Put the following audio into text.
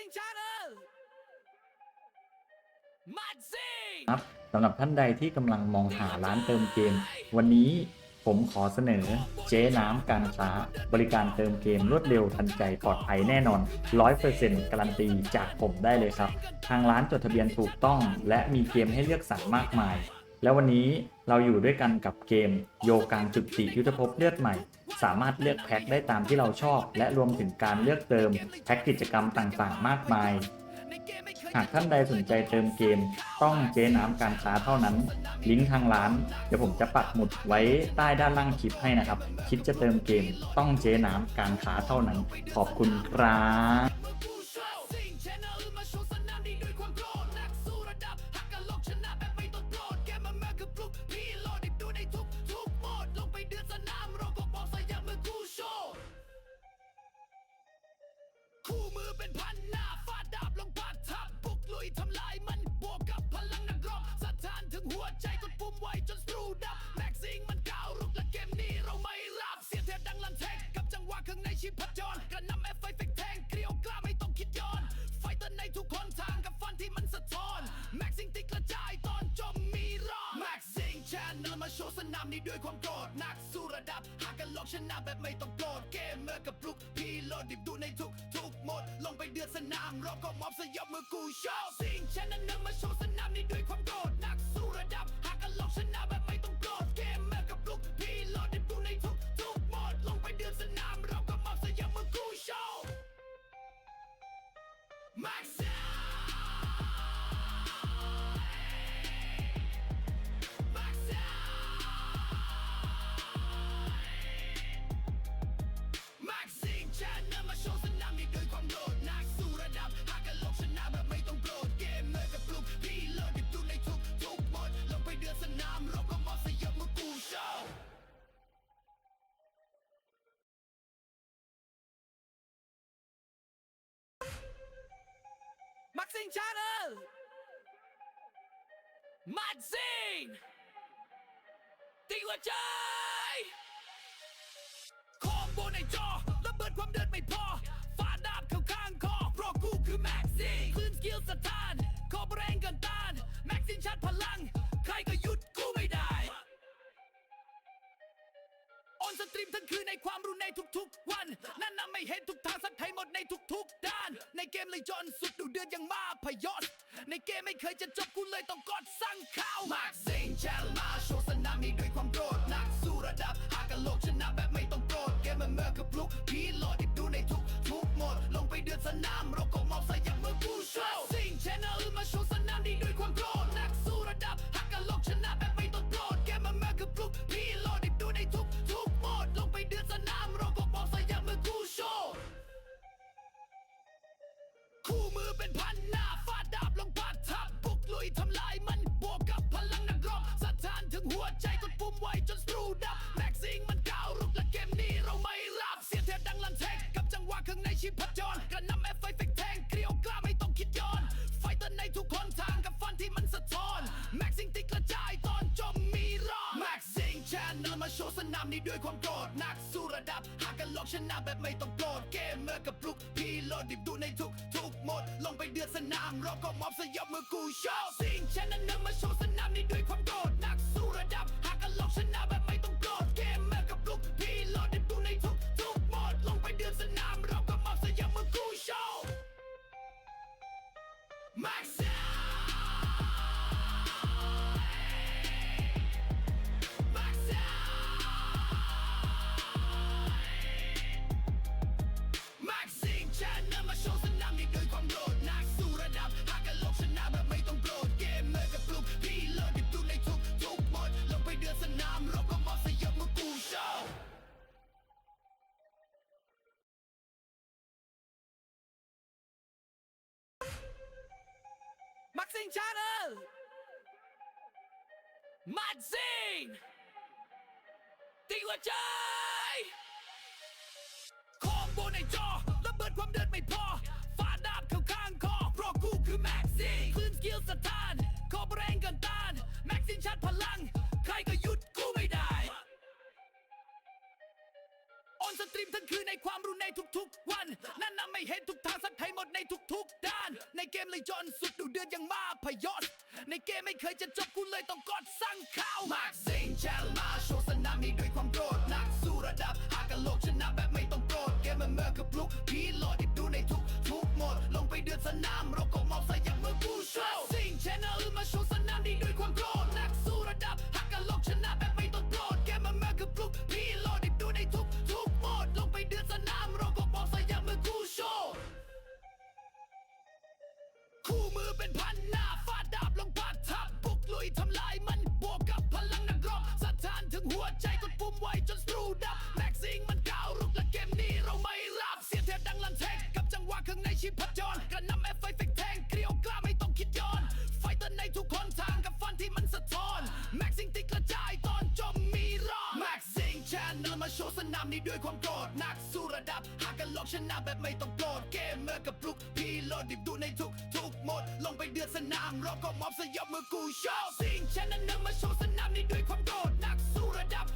Maxing Channel ครับสำหรับท่านใดที่กำลังมองหาร้านเติมเกม วันนี้ผมขอเสนอเจ๊น้ำการค้า บริการเติมเกมรวดเร็วทันใจปลอดภัยแน่นอน 100%การันตีจากผมได้เลยครับ ทางร้านจดทะเบียนถูกต้อง และมีเกมให้เลือกสรรมากมาย แล้ววันนี้เราอยู่ด้วยกันกับเกมโยกังจุดสียุทธภพเลือดใหม่ สามารถเลือกแพ็คได้ตามที่เราชอบ และรวมถึงการเลือกเติมแพ็คกิจกรรมต่างๆ มากมาย หากท่านใดสนใจเติมเกม ต้องเจ๊น้ำการค้าเท่านั้น ลิงก์ทางร้าน เดี๋ยวผมจะปักหมุดไว้ใต้ด้านล่างคลิปให้นะครับคิดจะเติมเกม ต้องเจ๊น้ำการค้าเท่านั้น ขอบคุณครับ ด้วยความโกรธนักสู้ระดับ หากันลอกชนะแบบไม่ต้องโกรธเกมเมอร์กับปลุก พี่โลดดิบดูในทุกทุกหมด ลงไปเดือดสนามเราก็มอบสยบมือกูโชว์ซิงแชนเนลมาโชว์สนามนี้ด้วยความโกรธ มักซิงชาแนลมัดซิงตีหัวใจคอมโบในจอระเบิดความเดือดไม่พอฟาดดาบเข้าข้างคอเพราะกูคือแม็กซิงคลื่นสกิลสถาน ขอบแรงเกันต้านแม็กซินชัดพลัง ใครก็หยุด ออนสตรีมทั้งคืนในความรู้ในทุกๆ วัน นั่นน่ะไม่เห็นทุกทางสักให้หมดในทุกๆ ด้าน ในเกมเลยจนสุดดูเดือดอย่างมาพยศในเกมไม่เคยจะจบกูเลยต้องกดสั่งข้าวมากซิงแชลมาโชว์สนามนี้ด้วยความโกรธนักสู้ระดับหากันโลกชนะแบบไม่ต้องโกรธเกมมันเมื่อกับพลุกพีโหลดดิบดูในทุกทุกโหมด ลงไปเดือดสนามเราก็มอบสยามเมื่อกูโชว์ซิงแชนเนลมาโชว์ำนี้ด้วยความโกรธนักสู้ระดับหากันลอกชนะแบบไม่ต้องโกรธเกมเมอร์กับปลุกพี่โหลดดิบดูในทุกทุกหมด ลงไปเดือดสนามรอก็มอบสยบมือกูโชว์สิ่งฉันนั้นลมาโชว์สนามนี้ด้วยความโกรธนักสู้ระดับหากันลอกชนะ มักซิงชาแนลมัดซิงตีหัวใจคอมโบในจอระเบิดความเดือดไม่พอฟาดดาบเข้าข้างคอเพราะกูคือแม็กซิงคลื่นสกิลสถานขอบแรงเกันตานแม็กซิงชัดพลัง อนสตรีมทั้งคืนในความรู้ในทุกๆ วัน นั่นน่ะไม่เห็นทุกทางสักให้หมดในทุกทุกด้าน ในเกมเลยจนสุดดูเดือดยังมาพยศในเกมไม่เคยจะจบกูเลยต้องกอดสั่งข้าวมากซิงแชลมาโชว์สนามนี้ด้วยความโกรธนักสู้ระดับหากกันโลกชนะแบบไม่ต้องโกรธเกมมันเมื่อกับพลุกพีโหลดดิบดูในทุกทุกโหมดลงไปเดือดสนามรบ เป็นพันหน้าฟาดดาบลงปากทับบุกลุยทำลายมันบวกกับพลังนักรบสะท้านถึงหัวใจกดปุ่มไวจนสตรูดับแม็กซิงมันก้าวรุกและเกมนี้เราไม่รับเสียงเทดังลันเทกกับจังหวะข้างในชิพจรกระนำเอฟไฟเฟกแทงเกลียว นำนี้ด้วยความโกรธนักสู้ระดับ หากันหลอกชนะแบบไม่ต้องโกรธเกมเมอร์กับปลุก พี่โลดดิบดูในทุกทุกหมด ลงไปเดือดสนามรอก็มอบสยบมือกูโชว์สิ่งฉันนั้นนำมาโชว์สนามนี้ด้วยความโกรธนักสู้ระดับ